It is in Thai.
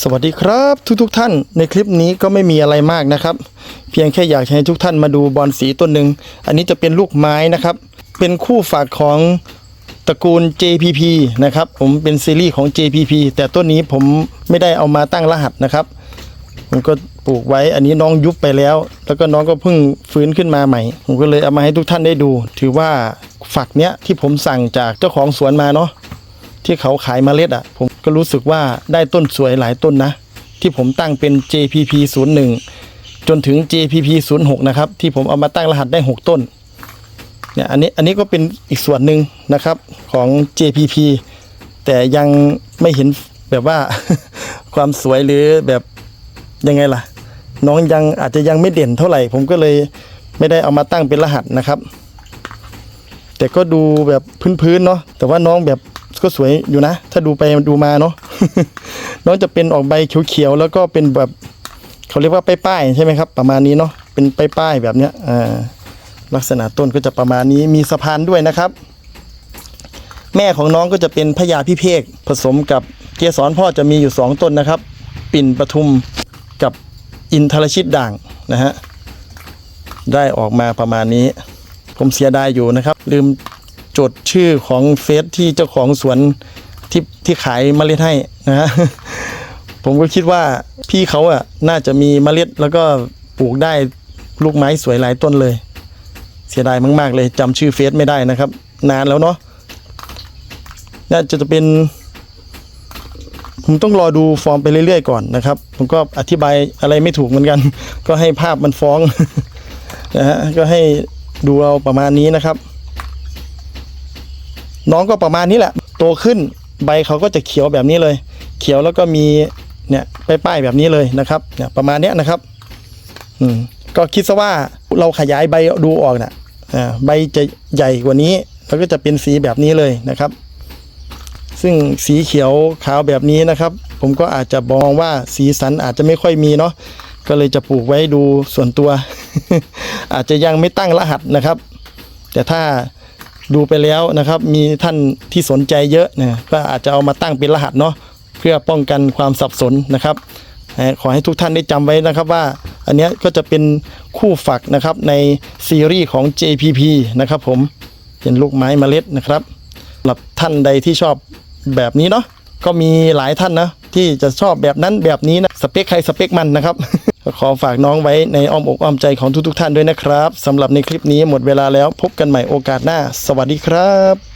สวัสดีครับทุกทุกท่านในคลิปนี้ก็ไม่มีอะไรมากนะครับ เพียงแค่อยากให้ทุกท่านมาดูบอลสีต้นหนึ่งอันนี้จะเป็นลูกไม้นะครับ เป็นคู่ฝากของตระกูล JPP นะครับ ผมเป็นซีรีส์ของ JPP แต่ต้นนี้ผมไม่ได้เอามาตั้งรหัสนะครับผมก็ปลูกไว้อันนี้น้องยุบไปแล้ว แล้วก็น้องก็เพิ่งฟื้นขึ้นมาใหม่ ผมก็เลยเอามาให้ทุกท่านได้ดู ถือว่าฝักเนี้ยที่ผมสั่งจากเจ้าของสวนมาเนาะ ที่เขาขายเมล็ดอะ ผมก็รู้สึกว่าได้ต้นสวยหลายต้นนะ ที่ผมตั้งเป็น JPP 01จนถึง JPP 06นะครับ ที่ผมเอามาตั้งรหัสได้ 6 ต้นเนี่ยอันนี้อันนี้ก็เป็นอีกส่วนหนึ่งนะครับของ JPP แต่ยังไม่เห็นแบบว่าความสวยหรือแบบยังไงล่ะ น้องยังอาจจะยังไม่เด่นเท่าไหร่ ผมก็เลยไม่ได้เอามาตั้งเป็นรหัสนะครับ แต่ก็ดูแบบพื้นๆเนาะแต่ว่าน้องแบบ ก็สวยอยู่นะ ถ้าดูไปดูมาเนาะน้องจะเป็นออกใบเขียวๆแล้วก็เป็นแบบเขาเรียกว่าป้ายๆใช่ไหมครับ ประมาณนี้เนาะเป็นป้ายๆแบบเนี้ยอ่าลักษณะต้นก็จะประมาณนี้มีสะพานด้วยนะครับ แม่ของน้องก็จะเป็นพญาพิเภกผสมกับเกสรพ่อจะมีอยู่สองต้นนะครับ ปิ่นปทุมกับอินทรชิตด่างนะฮะได้ออกมาประมาณนี้ ผมเสียดายอยู่นะครับ ลืม จดชื่อของเฟซที่เจ้าของสวนที่ที่ขายเมล็ดให้นะฮะผมก็คิดว่าพี่เขาอะน่าจะมีเมล็ดแล้วก็ปลูกได้ลูกไม้สวยหลายต้นเลย เสียดายมาก ๆ เลยจำชื่อเฟซไม่ได้นะครับ นานแล้วเนาะน่าจะจะเป็น ผมต้องรอดูฟอร์มไปเรื่อย ๆ ก่อนนะครับ ผมก็อธิบายอะไรไม่ถูกเหมือนกัน ก็ให้ภาพมันฟ้องนะฮะก็ให้ดูเอาประมาณนี้นะครับ น้องก็ประมาณนี้แหละ โตขึ้นใบเขาก็จะเขียวแบบนี้เลย เขียวแล้วก็มีเนี่ยป้ายๆแบบนี้เลยนะครับเนี่ยประมาณเนี้ยนะครับอืมก็คิดซะว่าเราขยายใบดูออกนะ่ะอ่าใบจะใหญ่กว่านี้ แล้วก็จะเป็นสีแบบนี้เลยนะครับ ซึ่งสีเขียวขาวแบบนี้นะครับ ผมก็อาจจะมองว่าสีสันอาจจะไม่ค่อยมีเนาะก็เลยจะปลูกไว้ดูส่วนตัว อาจจะยังไม่ตั้งรหัสนะครับ แต่ถ้า ดูไปแล้วนะครับ มีท่านที่สนใจเยอะนะก็อาจจะเอามาตั้งเป็นรหัสเนาะเพื่อป้องกันความสับสนนะครับขอให้ทุกท่านได้จำไว้นะครับว่า อันนี้ก็จะเป็นคู่ฝักนะครับในซีรีส์ของ JPP นะครับผมเป็นลูกไม้เมล็ดนะครับสำหรับท่านใดที่ชอบแบบนี้เนาะก็มีหลายท่านนะที่จะชอบแบบนั้นแบบนี้นะสเปคใครสเปคมันนะครับ ก็ขอฝากน้องไว้ในอ้อมอกอ้อมใจของทุกๆท่านด้วยนะครับสำหรับในคลิปนี้หมดเวลาแล้วพบกันใหม่โอกาสหน้า สวัสดีครับ